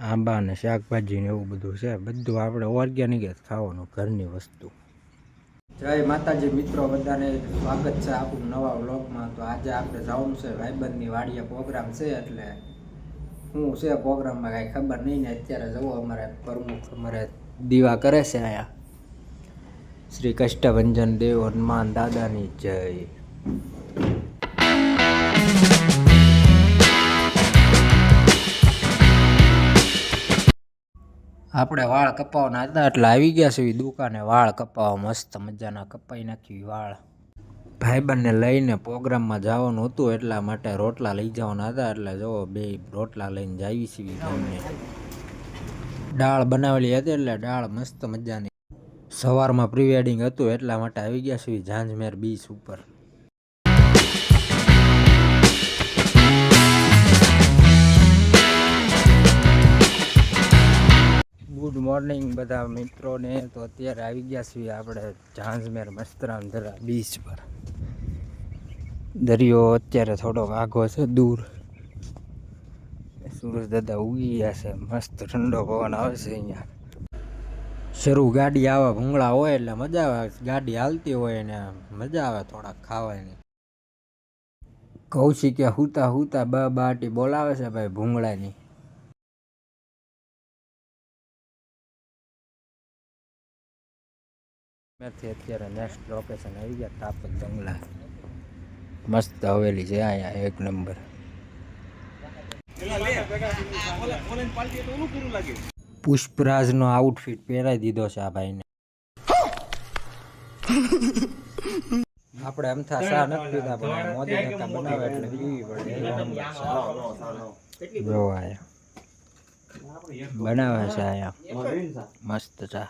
આંબા ને શાકભાજી ને એવું બધું છે. બધું આપણે ઓર્ગેનિક જ ખાવાનું ઘરની વસ્તુ. જય માતાજી મિત્રો, બધાને સ્વાગત છે આપણું નવા વ્લોગમાં. તો આજે આપણે જવાનું છે ભાઈબંધની વાડીએ પ્રોગ્રામ છે એટલે હું છે પ્રોગ્રામમાં કાંઈ ખબર નહીં ને અત્યારે જવો અમારે પ્રમુખ અમારે દીવા કરે છે અહીંયા. શ્રી કષ્ટભંજન દેવ હનુમાન દાદાની જય. આપણે વાળ કપાવવાના હતા એટલે આવી ગયા છે દુકાને વાળ કપાવવા મસ્ત મજાના કપાઈ નાખી વાળ. ભાઈબંધને લઈને પ્રોગ્રામમાં જવાનું હતું એટલા માટે રોટલા લઈ જવાના હતા એટલે જો બે રોટલા લઈને જાવી છીએ ગામને દાળ બનાવેલી હતી એટલે દાળ મસ્ત મજાની. સવારમાં પ્રી વેડિંગ હતું એટલા માટે આવી ગયા છીએ ઝાંઝમેર બીચ ઉપર. મોર્નિંગ બધા મિત્રોને તો અત્યારે આવી ગયા છીએ આપણે ઝાંઝમેર મસ્તરામધરા બીચ પર. દરિયો અત્યારે થોડોક વાઘો છે, દૂર. સુરજ દાદા ઉગી ગયા છે, મસ્ત ઠંડો પવન આવે છે અહીંયા. શરૂ ગાડી આવે ભૂંગળા હોય એટલે મજા આવે, ગાડી હાલતી હોય ને મજા આવે થોડાક ખાવાની. કૌશિકે હુતા હુતા બા બાટી બોલાવે છે ભાઈ ભૂંગળાની. ત્યાંથી અત્યારે નેક્સ્ટ લોકેશન આવી ગયા તાપત બંગલા. મસ્ત હવેલી છે અહીંયા, એક નંબર. પુષ્પરાજનો આઉટફિટ પહેરાવી દીધો છે આ ભાઈને. આપણે અમથા શા નથી પીધા, પણ મોદી કાકા બનાવે એટલે પીવી પડે જો બનાવે છે આયા. મસ્ત ચા.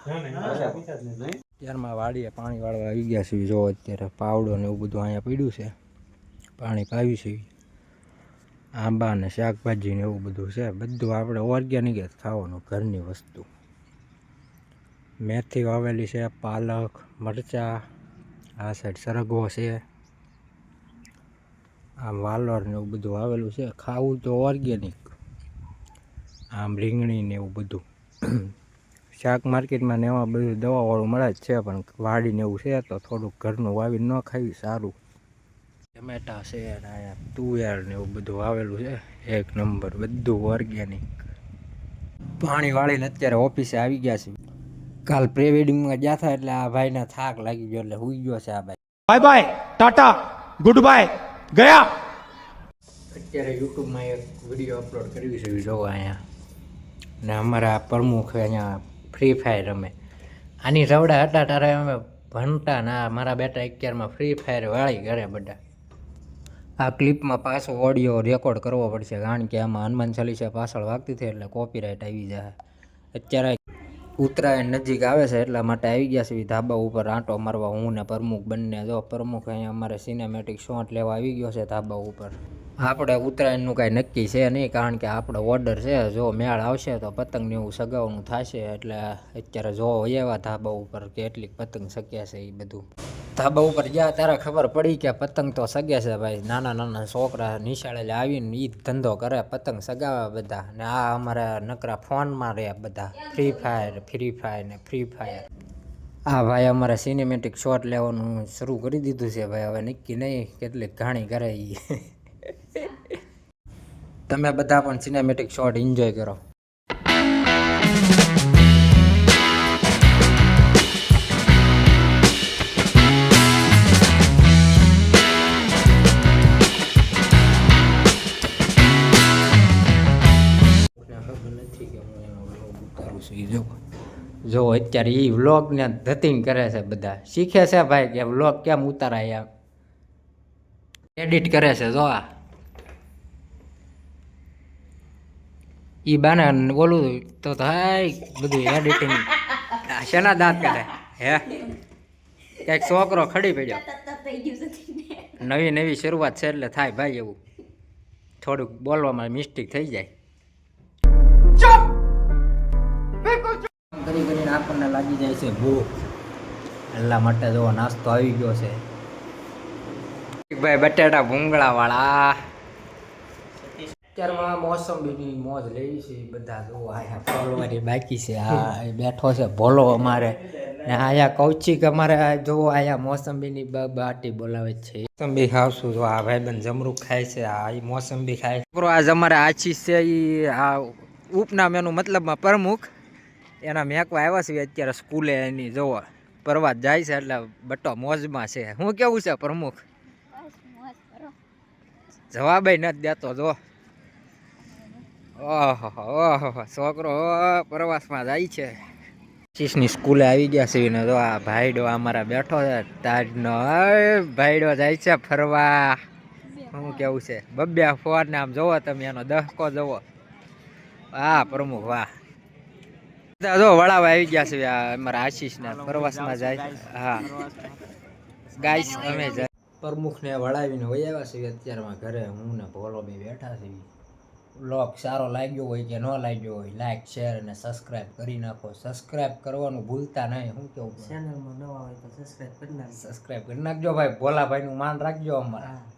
ત્યારમાં વાડીએ પાણી વાળવા આવી ગયા છે જો અત્યારે પાવડો ને એવું બધું અહીંયા પડ્યું છે. પાણી પાવી છે. આંબા ને શાકભાજી ને એવું બધું છે. બધું આપણે ઓર્ગેનિક જ ખાવાનું ઘરની વસ્તુ. મેથી વાવેલી છે, પાલક, મરચાં, આ સાઈડ સરગવો છે. આમ વાલોર ને એવું બધું વાવેલું છે. ખાવું તો ઓર્ગેનિક આમ રીંગણી ને એવું બધું. શાક માર્કેટમાં ને એમાં બધું દવાવાળું મળે જ છે પણ વાડીને એવું છે તો થોડુંક ઘરનું વાવીને ન ખાવી સારું. ટમેટા છે અને અહીંયા તુવેર ને એવું બધું વાવેલું છે એક નંબર બધું ઓર્ગેનિક પાણી વાળીને અત્યારે ઓફિસે આવી ગયા છે કાલ પ્રી વેડિંગમાં ગયા હતા એટલે આ ભાઈને થાક લાગી ગયો એટલે હુઈ ગયો છે આ ભાઈ. Bye bye tata good bye ગયા. અત્યારે યુટ્યુબમાં એક વીડિયો અપલોડ કર્યું છે જોવા અહીંયા. ને અમારા પ્રમુખ અહીંયા ફ્રી ફાયર રમે. આની રવડા હતા તારે અમે ભણતા ના મારા બેટા અત્યારમાં ફ્રી ફાયર વાળી ઘરે બધા. આ ક્લિપમાં પાછો ઓડિયો રેકોર્ડ કરવો પડશે, કારણ કે આમાં હનુમાન ચાલીસા પાછળ વાગતી થઈ એટલે કોપીરાઇટ આવી જાય. અત્યારે ઉત્તરાયણ નજીક આવે છે એટલા માટે આવી ગયા છે. ધાબા ઉપર આંટો મારવા હું ને પ્રમુખ બંને. જો પ્રમુખ અહીંયા અમારે સિનેમેટિક શોટ લેવા આવી ગયો છે ધાબા ઉપર. આપણે ઉત્તરાયણનું કાંઈ નક્કી છે નહીં, કારણ કે આપણો ઓર્ડર છે, જો મેળ આવશે તો પતંગને એવું સગાવવાનું થશે, એટલે અત્યારે જો એવા ધાબા ઉપર કેટલીક પતંગ શક્યા છે એ બધું. ધાબા ઉપર ગયા, ત્યારે ખબર પડી કે પતંગ તો સગ્યા છે ભાઈ. નાના નાના છોકરા નિશાળે આવીને એ ધંધો કરે, પતંગ સગાવે બધા. ને આ અમારા નકરા ફોનમાં રહે બધા. ફ્રી ફાયર ફ્રી ફાયર ને ફ્રી ફાયર આ ભાઈ અમારે સિનેમેટિક શોટ લેવાનું શરૂ કરી દીધું છે ભાઈ. હવે નક્કી નહીં કેટલીક ઘાણી કરે ઈ. તમે બધા પણ સિનેમેટિક શોટ એન્જોય કરો. જો અત્યારે એ વ્લોગને ધતિંગ કરે છે બધા. શીખે છે ભાઈ કે વ્લોગ કેમ ઉતારાય એમ. એડિટ કરે છે, જો આ. ઈ બાને બોલું તો થાય બધું એડિટિંગ શેના દાંત કાઢે? હે? કંઈક છોકરો ખડી પડ્યો. નવી નવી શરૂઆત છે એટલે થાય ભાઈ એવું. થોડુંક બોલવામાં મિસ્ટેક થઈ જાય. કરી કરીને આપણને લાગી જાય છે ભૂખ. એટલા માટે જો નાસ્તો આવી ગયો છે. ભાઈ બટેટા ભૂંગળા વાળા અત્યારમાં મોસંબીની મોજ લેવી છે બધા જો આયા બાકી છે. આ બેઠો છે ભોલો અમારે. ને આયા કૌચિક અમારે આ જો આયા મોસંબીની બાટી બોલાવે છે. મોસંબી ખાવશું જો આ ભાઈબંધ જમરૂક ખાય છે આ મોસંબી ખાય છે. છોકરો આજ અમારે આછી છે એ આ ઉપનામ એનું મતલબમાં પ્રમુખ. એના મેકવા આવ્યા છે અત્યારે સ્કૂલે એની જોવો પરવા જાય છે એટલે બટો મોજમાં છે. હું કેવું છે પ્રમુખ? જવાબ નથી દેતો જો. ઓહો ઓહો, છોકરો પ્રવાસમાં જાય છે. ચીસની સ્કૂલે આવી ગયા છે જો આ ભાઈડો અમારા બેઠો છે, તાજનો ભાઈડો જાય છે ફરવા. શું કેવું છે? બબ્યા ફોર આમ જોવો તમે, એનો દહકો જોવો. હા પ્રમુખ, વાહ. જો વળાવા આવી ગયા છે અમારા આશીષ ને, પ્રવાસમાં જાય હા. ગાઈસ, અમે પ્રમુખને વળાવીને વહી આવ્યા અત્યારમાં ઘરે, હું ને ભોલો બી બેઠા છે બ્લોગ સારો લાગ્યો હોય કે ન લાગ્યો હોય લાઈક શેર અને સબસ્ક્રાઇબ કરી નાખો. સબસ્ક્રાઇબ કરવાનું ભૂલતા નહીં. શું કેવું? ચેનલમાં નવા હોય તો સબસ્ક્રાઇબ કરી નાખજો. સબસ્ક્રાઇબ કરી નાખજો ભાઈ. ભોલાભાઈનું માન રાખજો અમારા.